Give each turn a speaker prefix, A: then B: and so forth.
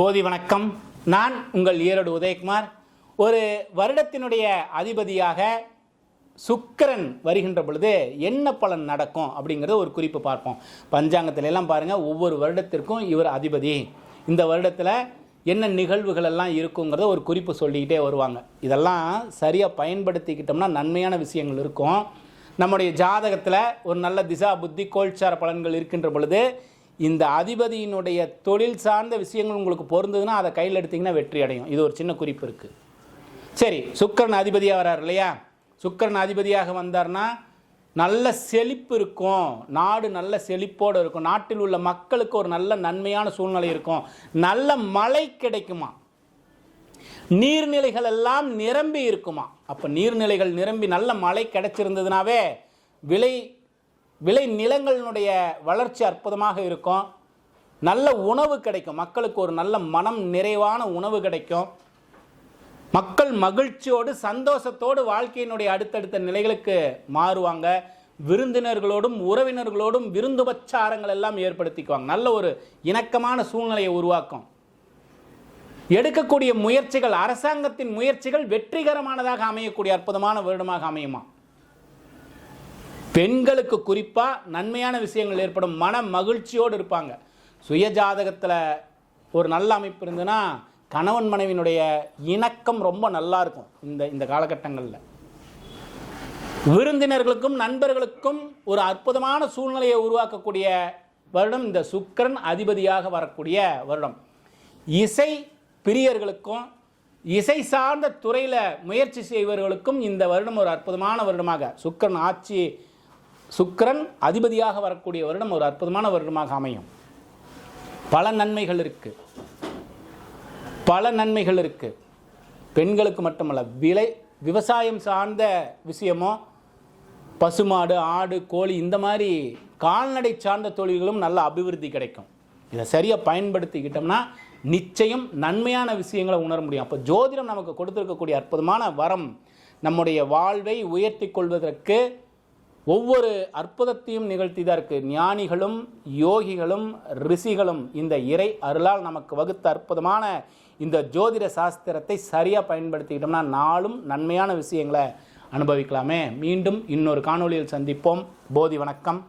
A: போதி வணக்கம். நான் உங்கள் ஈரோடு உதயகுமார். ஒரு வருடத்தினுடைய அதிபதியாக சுக்கரன் வருகின்ற பொழுது என்ன பலன் நடக்கும் அப்படிங்கிறத ஒரு குறிப்பு பார்ப்போம். பஞ்சாங்கத்துல எல்லாம் பாருங்கள் ஒவ்வொரு வருடத்திற்கும் இவர் அதிபதி. இந்த வருடத்தில் என்ன நிகழ்வுகள் எல்லாம் இருக்குங்கிறத ஒரு குறிப்பு சொல்லிக்கிட்டே வருவாங்க. இதெல்லாம் சரியாக பயன்படுத்திக்கிட்டோம்னா நன்மையான விஷயங்கள் இருக்கும். நம்முடைய ஜாதகத்தில் ஒரு நல்ல திசா புத்தி கோல்சார பலன்கள் இருக்கின்ற பொழுது இந்த அதிபதியினுடைய தொழில் சார்ந்த விஷயங்கள் உங்களுக்கு பொருந்ததுன்னா அதை கையில் எடுத்தீங்கன்னா வெற்றி அடையும். இது ஒரு சின்ன குறிப்பு இருக்குது சரி சுக்கிரன் அதிபதியாக வரார் இல்லையா? சுக்கிரன் அதிபதியாக வந்தார்னா நல்ல செழிப்பு இருக்கும். நாடு நல்ல செழிப்போடு இருக்கும். நாட்டில் உள்ள மக்களுக்கு ஒரு நல்ல நன்மையான சூழ்நிலை இருக்கும். நல்ல மழை கிடைக்குமா? நீர்நிலைகள் எல்லாம் நிரம்பி இருக்குமா? அப்போ நீர்நிலைகள் நிரம்பி நல்ல மழை கிடைச்சிருந்ததுனாவே விலை விளை நிலங்களினுடைய வளர்ச்சி அற்புதமாக இருக்கும். நல்ல உணவு கிடைக்கும். மக்களுக்கு ஒரு நல்ல மனம் நிறைவான உணவு கிடைக்கும். மக்கள் மகிழ்ச்சியோடு சந்தோஷத்தோடு வாழ்க்கையினுடைய அடுத்தடுத்த நிலைகளுக்கு மாறுவாங்க. விருந்தினர்களோடும் உறவினர்களோடும் விருந்துபச்சாரங்கள் எல்லாம் ஏற்படுத்திக்குவாங்க. நல்ல ஒரு இணக்கமான சூழ்நிலையை உருவாக்கும். எடுக்கக்கூடிய முயற்சிகள் அரசாங்கத்தின் முயற்சிகள் வெற்றிகரமானதாக அமையக்கூடிய அற்புதமான வருடமாக அமையுமா? பெண்களுக்கு குறிப்பாக நன்மையான விஷயங்கள் ஏற்படும் மன மகிழ்ச்சியோடு இருப்பாங்க. சுய ஜாதகத்தில் ஒரு நல்ல அமைப்பு இருந்ததுன்னா கணவன் மனைவியினுடைய இணக்கம் ரொம்ப நல்லா இருக்கும் இந்த இந்த காலகட்டங்களில். விருந்தினர்களுக்கும் நண்பர்களுக்கும் ஒரு அற்புதமான சூழ்நிலையை உருவாக்கக்கூடிய வருடம் இந்த சுக்கிரன் அதிபதியாக வரக்கூடிய வருடம். இசை பிரியர்களுக்கும் இசை சார்ந்த துறையில் முயற்சி செய்பவர்களுக்கும் இந்த வருடம் ஒரு அற்புதமான வருடமாக. சுக்கிரன் ஆட்சி சுக்கிரன் அதிபதியாக வரக்கூடிய வருடம் ஒரு அற்புதமான வருடமாக அமையும். பல நன்மைகள் இருக்கு. பல நன்மைகள் இருக்கு. பெண்களுக்கு மட்டுமல்ல விலை விவசாயம் சார்ந்த விஷயமோ பசுமாடு ஆடு கோழி இந்த மாதிரி கால்நடை சார்ந்த தொழில்களும் நல்ல அபிவிருத்தி கிடைக்கும். இதை சரியாக பயன்படுத்திக்கிட்டோம்னா நிச்சயம் நன்மையான விஷயங்களை உணர முடியும். அப்போ ஜோதிடம் நமக்கு கொடுத்துருக்கக்கூடிய அற்புதமான வரம் நம்முடைய வாழ்வை உயர்த்தி கொள்வதற்கு ஒவ்வொரு அற்புதத்தையும் நிகழ்த்தி தான் இருக்குது ஞானிகளும் யோகிகளும் ரிஷிகளும் இந்த இறை அருளால் நமக்கு வகுத்த அற்புதமான இந்த ஜோதிட சாஸ்திரத்தை சரியாக பயன்படுத்திக்கிட்டோம்னா நாளும் நன்மையான விஷயங்களை அனுபவிக்கலாமே. மீண்டும் இன்னொரு காணொலியில் சந்திப்போம். போதி வணக்கம்.